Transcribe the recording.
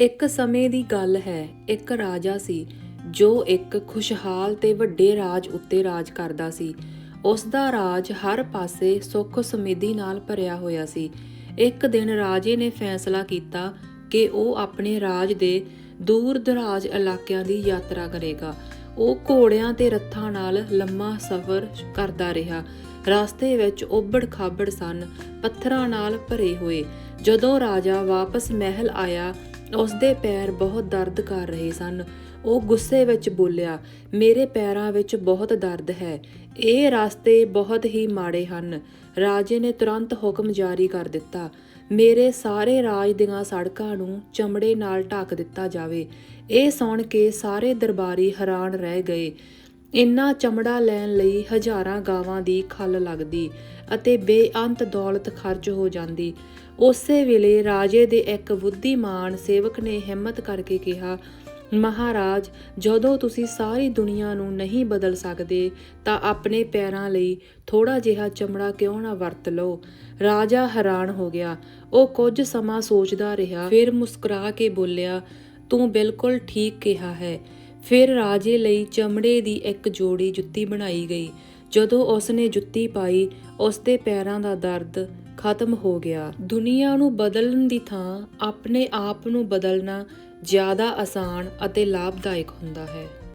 ਇੱਕ ਸਮੇਂ ਦੀ ਗੱਲ ਹੈ, ਇੱਕ ਰਾਜਾ ਸੀ, ਜੋ ਇੱਕ ਖੁਸ਼ਹਾਲ ਤੇ ਵੱਡੇ ਰਾਜ ਉੱਤੇ ਰਾਜ ਕਰਦਾ ਸੀ। ਉਸ ਦਾ ਰਾਜ ਹਰ ਪਾਸੇ ਸੁੱਖ ਸਮਿੱਧੀ ਨਾਲ ਭਰਿਆ ਹੋਇਆ ਸੀ। ਇੱਕ ਦਿਨ ਰਾਜੇ ਨੇ ਫੈਸਲਾ ਕੀਤਾ ਕਿ ਉਹ ਆਪਣੇ ਰਾਜ ਦੇ ਦੂਰ ਦਰਾਜ ਇਲਾਕਿਆਂ ਦੀ ਯਾਤਰਾ ਕਰੇਗਾ। ਉਹ ਘੋੜਿਆਂ ਤੇ ਰੱਥਾਂ ਨਾਲ ਲੰਮਾ ਸਫ਼ਰ ਕਰਦਾ ਰਿਹਾ। ਰਸਤੇ ਵਿੱਚ ਉੱਬੜ ਖਾਬੜ ਸਨ, ਪੱਥਰਾਂ ਨਾਲ ਭਰੇ ਹੋਏ। ਜਦੋਂ ਰਾਜਾ ਵਾਪਸ ਮਹਿਲ ਆਇਆ ਉਸ ਦੇ ਪੈਰ ਬਹੁਤ ਦਰਦ ਕਰ ਰਹੇ ਸਨ। ਉਹ ਗੁੱਸੇ ਵਿੱਚ ਬੋਲਿਆ, ਮੇਰੇ ਪੈਰਾਂ ਵਿੱਚ ਬਹੁਤ ਦਰਦ ਹੈ। ਇਹ ਰਸਤੇ ਬਹੁਤ ਹੀ ਮਾੜੇ ਹਨ ਰਾਜੇ ਨੇ ਤੁਰੰਤ ਹੁਕਮ ਜਾਰੀ ਕਰ ਦਿੱਤਾ। ਮੇਰੇ ਸਾਰੇ ਰਾਜ ਦੀਆਂ ਸੜਕਾਂ ਨੂੰ ਚਮੜੇ ਨਾਲ ਢੱਕ ਦਿੱਤਾ ਜਾਵੇ ਇਹ ਸੁਣ ਕੇ ਸਾਰੇ ਦਰਬਾਰੀ ਹੈਰਾਨ ਰਹਿ ਗਏ। ਇੰਨਾ ਚਮੜਾ ਲੈਣ ਲਈ ਹਜ਼ਾਰਾਂ ਗਾਵਾਂ ਦੀ ਖੱਲ ਲੱਗਦੀ ਅਤੇ ਬੇਅੰਤ ਦੌਲਤ ਖਰਚ ਹੋ ਜਾਂਦੀ। ਉਸੇ ਵੇਲੇ ਰਾਜੇ ਦੇ ਇੱਕ ਬੁੱਧੀਮਾਨ ਸੇਵਕ ਨੇ ਹਿੰਮਤ ਕਰਕੇ ਕਿਹਾ, ਮਹਾਰਾਜ, ਜਦੋਂ ਤੁਸੀਂ ਸਾਰੀ ਦੁਨੀਆ ਨੂੰ ਨਹੀਂ ਬਦਲ ਸਕਦੇ, ਤਾਂ ਆਪਣੇ ਪੈਰਾਂ ਲਈ ਥੋੜਾ ਜਿਹਾ ਚਮੜਾ ਕਿਉਂ ਨਾ ਵਰਤ ਲਓ? ਰਾਜਾ ਹੈਰਾਨ ਹੋ ਗਿਆ। ਉਹ ਕੁਝ ਸਮਾਂ ਸੋਚਦਾ ਰਿਹਾ, ਫਿਰ ਮੁਸਕਰਾ ਕੇ ਬੋਲਿਆ, ਤੂੰ ਬਿਲਕੁਲ ਠੀਕ ਕਿਹਾ ਹੈ। ਫਿਰ ਰਾਜੇ ਲਈ ਚਮੜੇ ਦੀ ਇੱਕ ਜੋੜੀ ਜੁੱਤੀ ਬਣਾਈ ਗਈ। ਜਦੋਂ ਉਸ ਨੇ ਜੁੱਤੀ ਪਾਈ, ਉਸਦੇ ਪੈਰਾਂ ਦਾ ਦਰਦ ਖਤਮ ਹੋ ਗਿਆ। ਦੁਨੀਆ ਨੂੰ ਬਦਲਣ ਦੀ ਥਾਂ ਆਪਣੇ ਆਪ ਨੂੰ ਬਦਲਣਾ ਜ਼ਿਆਦਾ ਆਸਾਨ ਅਤੇ ਲਾਭਦਾਇਕ ਹੁੰਦਾ ਹੈ।